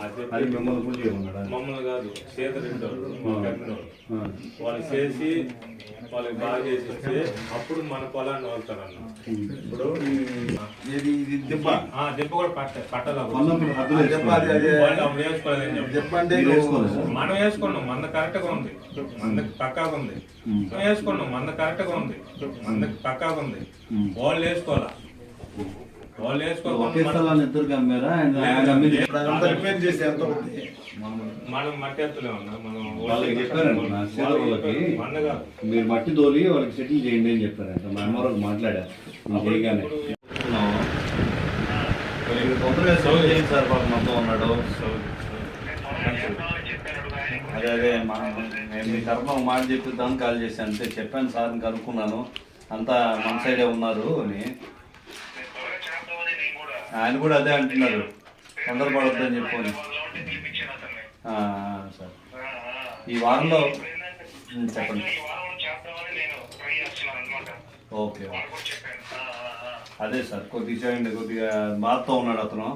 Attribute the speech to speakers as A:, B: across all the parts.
A: అది మిమ్మల్ని పూజ చేయమన్నాడా
B: మమ్మల్ని కాదు రెండు
A: ఆ.
B: వాళ్ళు చేసి వాళ్ళకి బాగా చేసి ఇస్తే అప్పుడు మన పొలాన్ని వదులుతారన్న.
A: ఇప్పుడు ఇది ఇది దిబ్బ.
B: ఆ దెబ్బ కూడా పట్ట పట్టదా
A: కొన్నప్పుడు హద్దులు
C: దిబ్బ అది- అది-
B: వాళ్ళు అప్పుడు వేసుకోలేదని చెప్పి
C: చెప్పండి
A: మీరు వేసుకోలేదా?
B: మనం వేసుకున్నాం మంద కరెక్ట్గా ఉంది. మంద పక్కాగా ఉంది. మనం వేసుకున్నాం మంద కరెక్ట్గా ఉంది మంద పక్కాగా ఉంది. వాళ్ళు వేసుకోవాలా?
A: ఆయన అమ్మింది
C: ఇప్పుడు అదంతా రిపేర్ చేసి ఎంత
B: మనం మట్టి ఎత్తులే ఉన్నా మనం
A: వాళ్ళకి చెప్పారంట నా మీరు మట్టి తోలి వాళ్ళకి సెటిల్ చేయండి అని చెప్పారంట. మా అమ్మవారికి మాట్లాడారు చేయగానే. తొందరగా సేవ చేయండి సార్ పాపం మొత్తం ఉన్నాడు. అదే అదే మా నేను మీ తరఫున ఒక మాట చెప్పిద్దామని కాల్ చేశాను. అంతే చెప్పాను సార్ని కనుక్కున్నాను. అంతా మన సైడే ఉన్నారు అని. ఆయన కూడా అదే అంటున్నారు తొందరపడొద్దని చెప్పుకొని ఆ, ఆ, సార్. ఈ వారంలో చెప్పండి. ఓకే. అదే సార్ కొద్దిగా చేయండి కొద్దిగా బాధతో ఉన్నాడు అతను.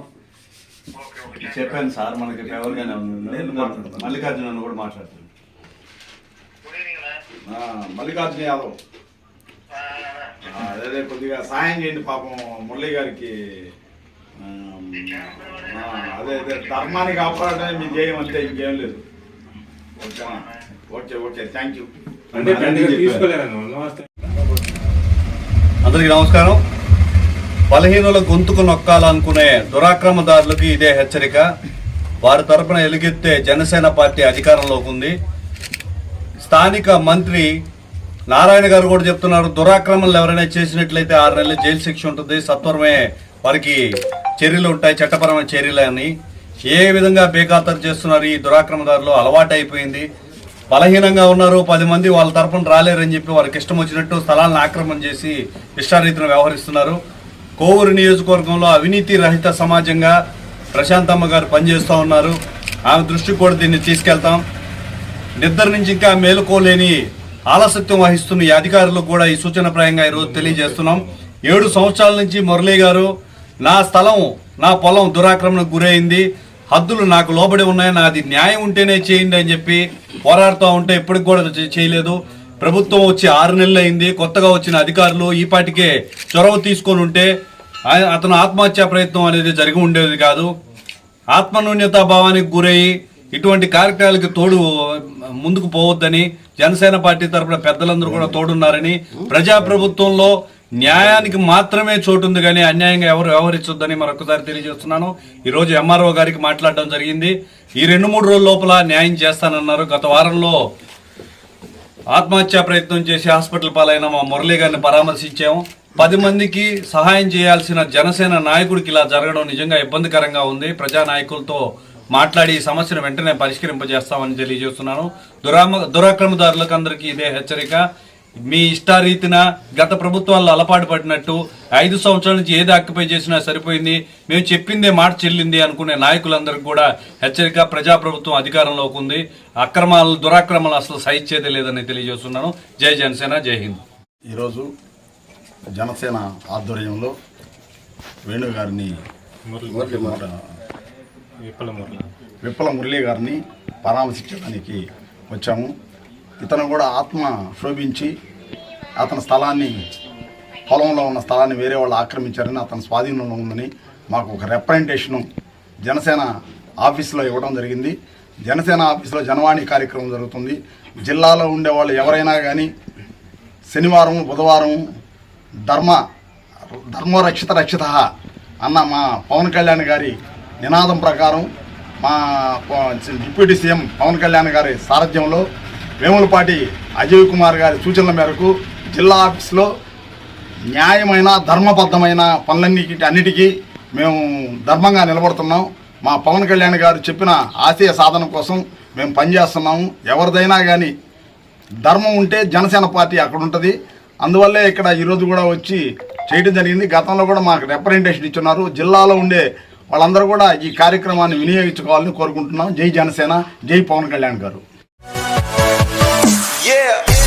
A: చెప్పాను సార్ మనకి ఫేవర్గానే
C: మాట్లాడతాను.
A: మల్లికార్జున కూడా మాట్లాడుతున్నాను
C: ఆ, మల్లికార్జున యాదవ్. అదే కొద్దిగా సాయం చేయండి పాపం మురళి గారికి. అదే అదే ధర్మాన్ని కాపాడటమే మీ ధ్యేయం అంతే ఇంకేం లేదు. ఓకేనా ఓకే ఓకే థ్యాంక్ యూ
B: అంటే
A: అందరికీ నమస్కారం. బలహీనుల గొంతుకు నొక్కాలనుకునే దురాక్రమదారులకు ఇదే హెచ్చరిక. వారి తరపున ఎలుగెత్తే జనసేన పార్టీ అధికారంలోకి ఉంది. స్థానిక మంత్రి నారాయణ గారు కూడా చెప్తున్నారు దురాక్రమణలు ఎవరైనా చేసినట్లయితే ఆరు నెలల జైలు శిక్ష ఉంటుంది. సత్వరమే వారికి చర్యలు ఉంటాయి చట్టపరమైన చర్యలు అని. ఏ విధంగా బేఖాతరు చేస్తున్నారు ఈ దురాక్రమదారులు? అలవాటు అయిపోయింది బలహీనంగా ఉన్నారు. పది మంది వాళ్ళ తరఫున రాలేరని చెప్పి వారికి ఇష్టం వచ్చినట్టు స్థలాలను ఆక్రమణ చేసి ఇష్టారీతిని వ్యవహరిస్తున్నారు. కోవూరు నియోజకవర్గంలో అవినీతి రహిత సమాజంగా ప్రశాంతమ్మ గారు పనిచేస్తూ ఉన్నారు. ఆమె దృష్టికి కూడా దీన్ని తీసుకెళ్తాం. నిద్ర నుంచి ఇంకా మేలుకోలేని ఆలసత్యం వహిస్తున్న ఈ అధికారులకు కూడా ఈ సూచనప్రాయంగా ఈరోజు తెలియజేస్తున్నాం. ఏడు సంవత్సరాల నుంచి మురళీ గారు నా స్థలం నా పొలం దురాక్రమణకు గురైంది. హద్దులు నాకు లోబడి ఉన్నాయి. నాది న్యాయం ఉంటేనే చేయండి అని చెప్పి పోరాడుతూ ఉంటే ఇప్పటికి కూడా చేయలేదు. ప్రభుత్వం వచ్చి ఆరు నెలలు అయింది. కొత్తగా వచ్చిన అధికారులు ఈ పాటికే చొరవ తీసుకొని ఉంటే అతను ఆత్మహత్యా ప్రయత్నం అనేది జరిగి ఉండేది కాదు. ఆత్మన్యూన్యతా భావానికి గురై ఇటువంటి కార్యక్రమాలకి తోడు ముందుకు పోవద్దని జనసేన పార్టీ తరపున పెద్దలందరూ కూడా తోడున్నారని ప్రజాప్రభుత్వంలో న్యాయానికి మాత్రమే చోటు ఉంది కానీ అన్యాయంగా ఎవరు వ్యవహరించొద్దని మరొకసారి తెలియజేస్తున్నాను. ఈ రోజు ఎంఆర్ఓ గారికి మాట్లాడడం జరిగింది. ఈ రెండు మూడు రోజుల లోపల న్యాయం చేస్తానన్నారు. గత వారంలో ఆత్మహత్యా ప్రయత్నం చేసి హాస్పిటల్ పాలైన మా మురళీ గారిని పరామర్శించాము. పది మందికి సహాయం చేయాల్సిన జనసేన నాయకుడికి ఇలా జరగడం నిజంగా ఇబ్బందికరంగా ఉంది. ప్రజా నాయకులతో మాట్లాడి ఈ సమస్యను వెంటనే పరిష్కరింపజేస్తామని తెలియజేస్తున్నాను. దురామ దురాక్రమదారులకు అందరికీ ఇదే హెచ్చరిక. మీ ఇష్టారీతిన గత ప్రభుత్వాల్లో అలపాటు పడినట్టు ఐదు సంవత్సరాల నుంచి ఏది ఆక్యుపై చేసినా సరిపోయింది. మేము చెప్పిందే మాట చెల్లింది అనుకునే నాయకులందరికీ కూడా హెచ్చరిక ప్రజాప్రభుత్వం అధికారంలోకి ఉంది. అక్రమాలు దురాక్రమాలు అసలు సహించేదే లేదని తెలియజేస్తున్నాను. జై జనసేన జై హింద్.
C: ఈరోజు జనసేన ఆధ్వర్యంలో వేణు గారిని
B: విప్పల మురళి
C: గారిని పరామర్శించడానికి వచ్చాము. ఇతను కూడా ఆత్మ శోభించి అతని స్థలాన్ని పొలంలో ఉన్న స్థలాన్ని వేరే వాళ్ళు ఆక్రమించారని అతని స్వాధీనంలో ఉందని మాకు ఒక రిప్రజెంటేషను జనసేన ఆఫీసులో ఇవ్వడం జరిగింది. జనసేన ఆఫీసులో జనవాణి కార్యక్రమం జరుగుతుంది. జిల్లాలో ఉండే వాళ్ళు ఎవరైనా కానీ శనివారం బుధవారం ధర్మ ధర్మరక్షిత రక్షిత అన్న మా పవన్ కళ్యాణ్ గారి నినాదం ప్రకారం మా డిప్యూటీ సీఎం పవన్ కళ్యాణ్ గారి సారథ్యంలో వేములపాటి అజయ్ కుమార్ గారి సూచనల మేరకు జిల్లా ఆఫీస్లో న్యాయమైన ధర్మబద్ధమైన పనులన్నిటి అన్నిటికీ మేము ధర్మంగా నిలబడుతున్నాం. మా పవన్ కళ్యాణ్ గారు చెప్పిన ఆశయ సాధన కోసం మేము పనిచేస్తున్నాము. ఎవరిదైనా కానీ ధర్మం ఉంటే జనసేన పార్టీ అక్కడ ఉంటుంది. అందువల్లే ఇక్కడ ఈరోజు కూడా వచ్చి చేయడం జరిగింది. గతంలో కూడా మాకు రిప్రజెంటేషన్ ఇచ్చున్నారు. జిల్లాలో ఉండే వాళ్ళందరూ కూడా ఈ కార్యక్రమాన్ని వినియోగించుకోవాలని కోరుకుంటున్నాం. జై జనసేన జై పవన్ కళ్యాణ్ గారు.
D: Yeah.